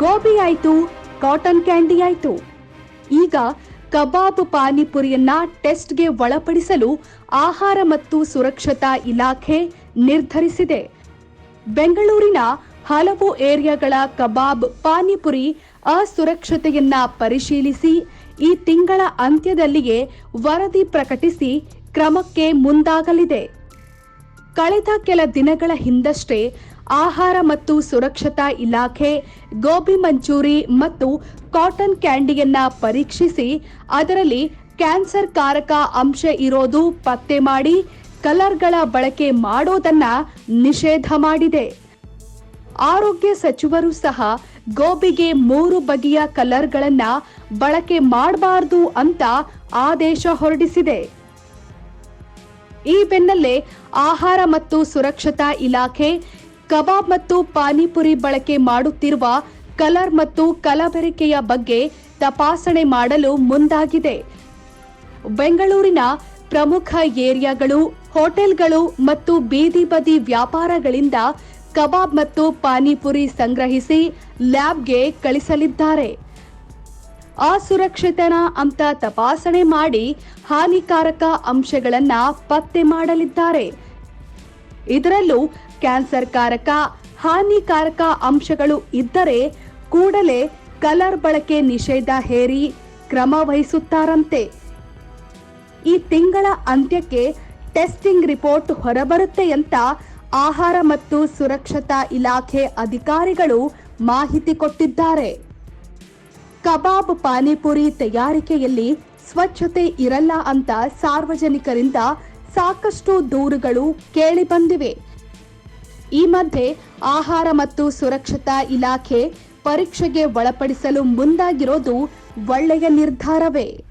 ಗೋಬಿ ಆಯ್ತು cotton candy ಆಯ್ತು. ಈಗ ಕಬಾಬ್ ಪಾನಿಪುರಿಯನ್ನ ಟೆಸ್ಟ್ಗೆ ಒಳಪಡಿಸಲು ಆಹಾರ ಮತ್ತು ಸುರಕ್ಷತಾ ಇಲಾಖೆ ನಿರ್ಧರಿಸಿದೆ. ಬೆಂಗಳೂರಿನ ಹಲವು ಏರಿಯಾಗಳ ಕಬಾಬ್ ಪಾನಿಪುರಿ ಅಸುರಕ್ಷತೆಯನ್ನ ಪರಿಶೀಲಿಸಿ, ಈ ತಿಂಗಳ ಅಂತ್ಯದಲ್ಲಿಯೇ ವರದಿ ಪ್ರಕಟಿಸಿ ಕ್ರಮಕ್ಕೆ ಮುಂದಾಗಲಿದೆ. ಕಳೆದ ಕೆಲ ದಿನಗಳ ಹಿಂದಷ್ಟೇ ಆಹಾರ ಮತ್ತು ಸುರಕ್ಷತಾ ಇಲಾಖೆ, ಗೋಬಿ ಮಂಚೂರಿ ಮತ್ತು ಕಾಟನ್ ಕ್ಯಾಂಡಿಯನ್ನ ಪರೀಕ್ಷಿಸಿ ಅದರಲ್ಲಿ ಕ್ಯಾನ್ಸರ್ ಕಾರಕ ಅಂಶ ಇರೋದು ಪತ್ತೆ ಮಾಡಿ, ಕಲರ್ಗಳ ಬಳಕೆ ಮಾಡೋದನ್ನ ನಿಷೇಧ ಮಾಡಿದೆ. ಆರೋಗ್ಯ ಸಚಿವರು ಸಹ ಗೋಬಿಗೆ ಮೂರು ಬಗೆಯ ಕಲರ್ಗಳನ್ನ ಬಳಕೆ ಮಾಡಬಾರದು ಅಂತ ಆದೇಶ ಹೊರಡಿಸಿದೆ. ಈ ಬೆನ್ನಲ್ಲೇ ಆಹಾರ ಮತ್ತು ಸುರಕ್ಷತಾ ಇಲಾಖೆ ಕಬಾಬ್ ಮತ್ತು ಪಾನಿಪುರಿ ಬಳಕೆ ಮಾಡುತ್ತಿರುವ ಕಲರ್ ಮತ್ತು ಕಲಬೆರಕೆಯ ಬಗ್ಗೆ ತಪಾಸಣೆ ಮಾಡಲು ಮುಂದಾಗಿದೆ. ಬೆಂಗಳೂರಿನ ಪ್ರಮುಖ ಏರಿಯಾಗಳು, ಹೋಟೆಲ್ಗಳು ಮತ್ತು ಬೀದಿ ಬದಿ ವ್ಯಾಪಾರಗಳಿಂದ ಕಬಾಬ್ ಮತ್ತು ಪಾನಿಪುರಿ ಸಂಗ್ರಹಿಸಿ ಲ್ಯಾಬ್ಗೆ ಕಳಿಸಲಿದ್ದಾರೆ. ಅಸುರಕ್ಷಿತನ ಅಂತ ತಪಾಸಣೆ ಮಾಡಿ ಹಾನಿಕಾರಕ ಅಂಶಗಳನ್ನು ಪತ್ತೆ ಮಾಡಲಿದ್ದಾರೆ. ಇದರಲ್ಲೂ ಕ್ಯಾನ್ಸರ್ ಕಾರಕ ಹಾನಿಕಾರಕ ಅಂಶಗಳು ಇದ್ದರೆ ಕೂಡಲೇ ಕಲರ್ ಬಳಕೆ ನಿಷೇಧ ಹೇರಿ ಕ್ರಮ ವಹಿಸುತ್ತಾರಂತೆ. ಈ ತಿಂಗಳ ಅಂತ್ಯಕ್ಕೆ ಟೆಸ್ಟಿಂಗ್ ರಿಪೋರ್ಟ್ ಹೊರಬರುತ್ತೆ ಅಂತ ಆಹಾರ ಮತ್ತು ಸುರಕ್ಷತಾ ಇಲಾಖೆ ಅಧಿಕಾರಿಗಳು ಮಾಹಿತಿ ಕೊಟ್ಟಿದ್ದಾರೆ. ಕಬಾಬ್ ಪಾನಿಪುರಿ ತಯಾರಿಕೆಯಲ್ಲಿ ಸ್ವಚ್ಛತೆ ಇರಲ್ಲ ಅಂತ ಸಾರ್ವಜನಿಕರಿಂದ ಸಾಕಷ್ಟು ದೂರುಗಳು ಕೇಳಿಬಂದಿವೆ ಈ ಮಧ್ಯೆ ಆಹಾರ ಮತ್ತು ಸುರಕ್ಷತಾ ಇಲಾಖೆ ಪರೀಕ್ಷೆಗೆ ಒಳಪಡಿಸಲು ಮುಂದಾಗಿರೋದು ಒಳ್ಳೆಯ ನಿರ್ಧಾರವೇ.